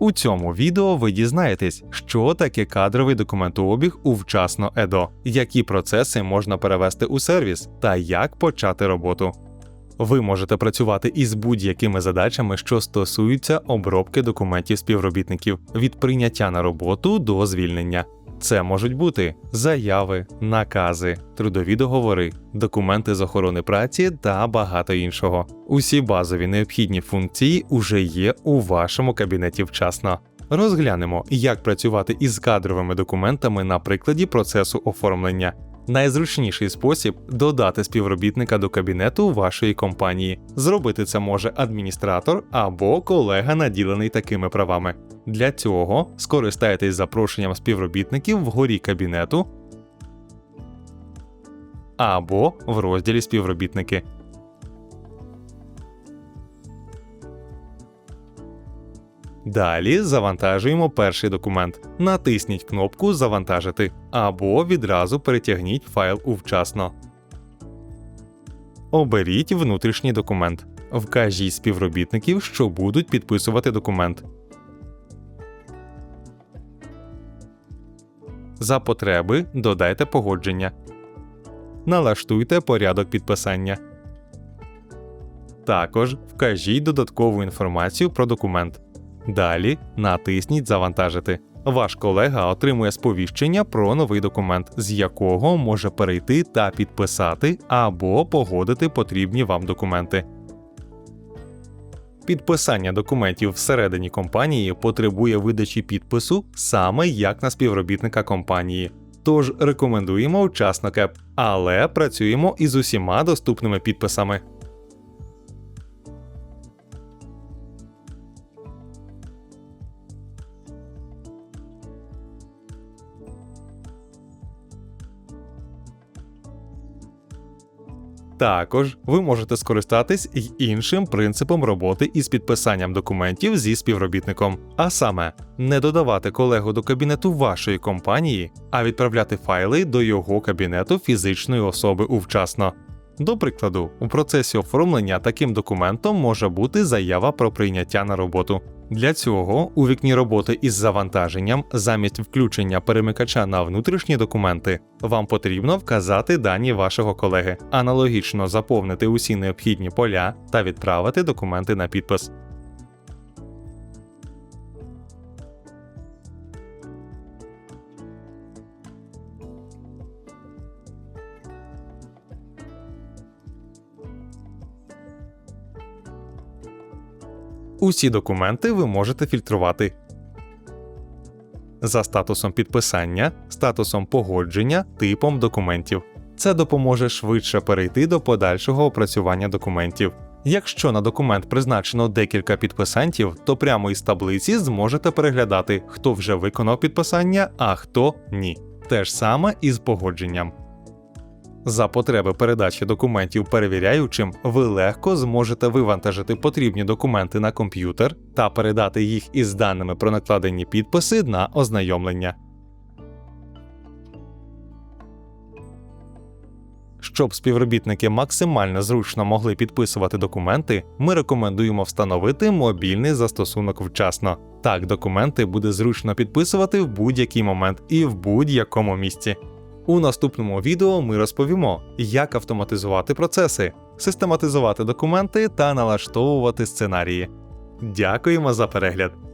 У цьому відео ви дізнаєтесь, що таке кадровий документообіг у вчасно ЕДО, які процеси можна перевести у сервіс та як почати роботу. Ви можете працювати із будь-якими задачами, що стосуються обробки документів співробітників від прийняття на роботу до звільнення. Це можуть бути заяви, накази, трудові договори, документи з охорони праці та багато іншого. Усі базові необхідні функції уже є у вашому кабінеті вчасно. Розглянемо, як працювати із кадровими документами на прикладі процесу оформлення. Найзручніший спосіб додати співробітника до кабінету вашої компанії. Зробити це може адміністратор або колега, наділений такими правами. Для цього скористайтесь запрошенням співробітників вгорі кабінету або в розділі співробітники. Далі завантажуємо перший документ. Натисніть кнопку Завантажити або відразу перетягніть файл у вчасно. Оберіть внутрішній документ. Вкажіть співробітників, що будуть підписувати документ. За потреби додайте погодження. Налаштуйте порядок підписання. Також вкажіть додаткову інформацію про документ. Далі натисніть Завантажити. Ваш колега отримує сповіщення про новий документ, з якого може перейти та підписати або погодити потрібні вам документи. Підписання документів всередині компанії потребує видачі підпису саме як на співробітника компанії. Тож рекомендуємо вчасно але працюємо із усіма доступними підписами. Також ви можете скористатись й іншим принципом роботи із підписанням документів зі співробітником, а саме не додавати колегу до кабінету вашої компанії, а відправляти файли до його кабінету фізичної особи увчасно. До прикладу, у процесі оформлення таким документом може бути заява про прийняття на роботу. Для цього у вікні роботи із завантаженням, замість включення перемикача на внутрішні документи, вам потрібно вказати дані вашого колеги, аналогічно заповнити усі необхідні поля та відправити документи на підпис. Усі документи ви можете фільтрувати за статусом підписання, статусом погодження, типом документів. Це допоможе швидше перейти до подальшого опрацювання документів. Якщо на документ призначено декілька підписантів, то прямо із таблиці зможете переглядати, хто вже виконав підписання, а хто ні. Те ж саме і з погодженням. За потреби передачі документів перевіряючим, ви легко зможете вивантажити потрібні документи на комп'ютер та передати їх із даними про накладені підписи на ознайомлення. Щоб співробітники максимально зручно могли підписувати документи, ми рекомендуємо встановити мобільний застосунок вчасно. Так документи буде зручно підписувати в будь-який момент і в будь-якому місці. У наступному відео ми розповімо, як автоматизувати процеси, систематизувати документи та налаштовувати сценарії. Дякуємо за перегляд!